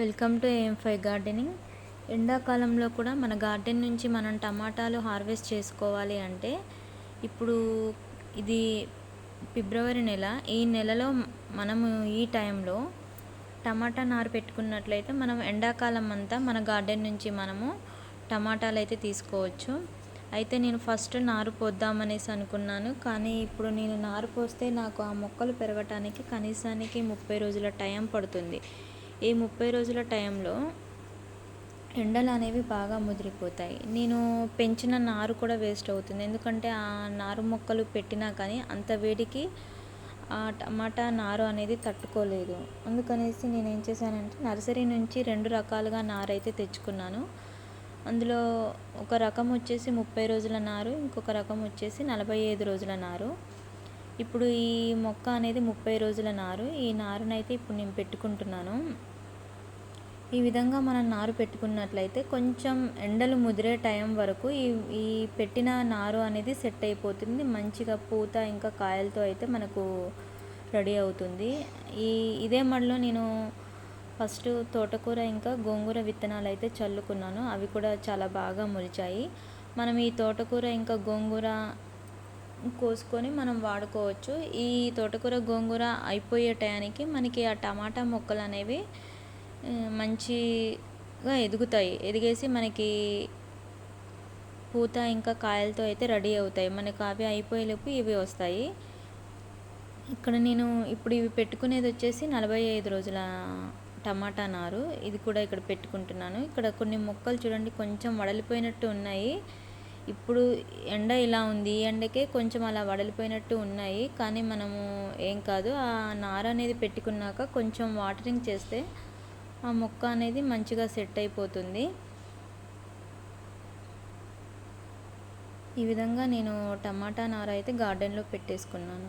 Welcome to M five gardening. ఎండాకాలంలో కూడా మన గార్డెన్ నుంచి మనం టమాటాలు హార్వెస్ట్ చేసుకోవాలి అంటే ఇప్పుడు ఇది ఫిబ్రవరి నెల. ఈ నెలలో మనము ఈ టైంలో టమాటా నారు పెట్టుకున్నట్లయితే మనం ఎండాకాలం అంతా మన గార్డెన్ నుంచి మనము టమాటాలు అయితే తీసుకోవచ్చు. అయితే నేను ఫస్ట్ నారు పోద్దామనేసి అనుకున్నాను. కానీ ఇప్పుడు నేను నారు పోస్తే నాకు ఆ మొక్కలు పెరగటానికి కనీసానికి ముప్పై రోజుల టైం పడుతుంది. ఈ ముప్పై రోజుల టైంలో ఎండలు అనేవి బాగా ముదిరిపోతాయి. నేను పెంచిన నారు కూడా వేస్ట్ అవుతుంది. ఎందుకంటే ఆ నారు మొక్కలు పెట్టినా కానీ అంత వేడికి ఆ టమాటా నారు అనేది తట్టుకోలేదు. అందుకనేసి నేను ఏం చేశానంటే నర్సరీ నుంచి రెండు రకాలుగా నారు అయితే తెచ్చుకున్నాను. అందులో ఒక రకం వచ్చేసి ముప్పై రోజుల నారు ఇంకొక రకం వచ్చేసి నలభై ఐదు రోజుల నారు. ఇప్పుడు ఈ మొక్క అనేది ముప్పై రోజుల నారు. ఈ నారునైతే ఇప్పుడు నేను పెట్టుకుంటున్నాను. ఈ విధంగా మనం నారు పెట్టుకున్నట్లయితే కొంచెం ఎండలు ముదిరే టైం వరకు ఈ ఈ పెట్టిన నారు అనేది సెట్ అయిపోతుంది. మంచిగా పూత ఇంకా కాయలతో అయితే మనకు రెడీ అవుతుంది. ఈ ఇదే మడిలో నేను ఫస్ట్ తోటకూర ఇంకా గోంగూర విత్తనాలు అయితే చల్లుకున్నాను. అవి కూడా చాలా బాగా మొలిచాయి మనం ఈ తోటకూర ఇంకా గోంగూర కోసుకొని మనం వాడుకోవచ్చు. ఈ తోటకూర గోంగూర అయిపోయే టయానికి మనకి ఆ టమాటా మొక్కలు అనేవి మంచిగా ఎదుగుతాయి. ఎదిగేసి మనకి పూత ఇంకా కాయలతో అయితే రెడీ అవుతాయి. మనకు అవి అయిపోయేలోపు ఇవి వస్తాయి. ఇక్కడ నేను ఇప్పుడు ఇవి పెట్టుకునేది వచ్చేసి నలభై ఐదు రోజుల టమాటా నారు. ఇది కూడా ఇక్కడ పెట్టుకుంటున్నాను. ఇక్కడ కొన్ని మొక్కలు చూడండి కొంచెం వడలిపోయినట్టు ఉన్నాయి. ఇప్పుడు ఎండ ఇలా ఉంది. ఈ ఎండకే కొంచెం అలా వడలిపోయినట్టు ఉన్నాయి. కానీ మనము ఏం కాదు ఆ నార అనేది పెట్టుకున్నాక కొంచెం వాటరింగ్ చేస్తే ఆ మొక్క అనేది మంచిగా సెట్ అయిపోతుంది. ఈ విధంగా నేను టమాటా నార అయితే గార్డెన్లో పెట్టేసుకున్నాను.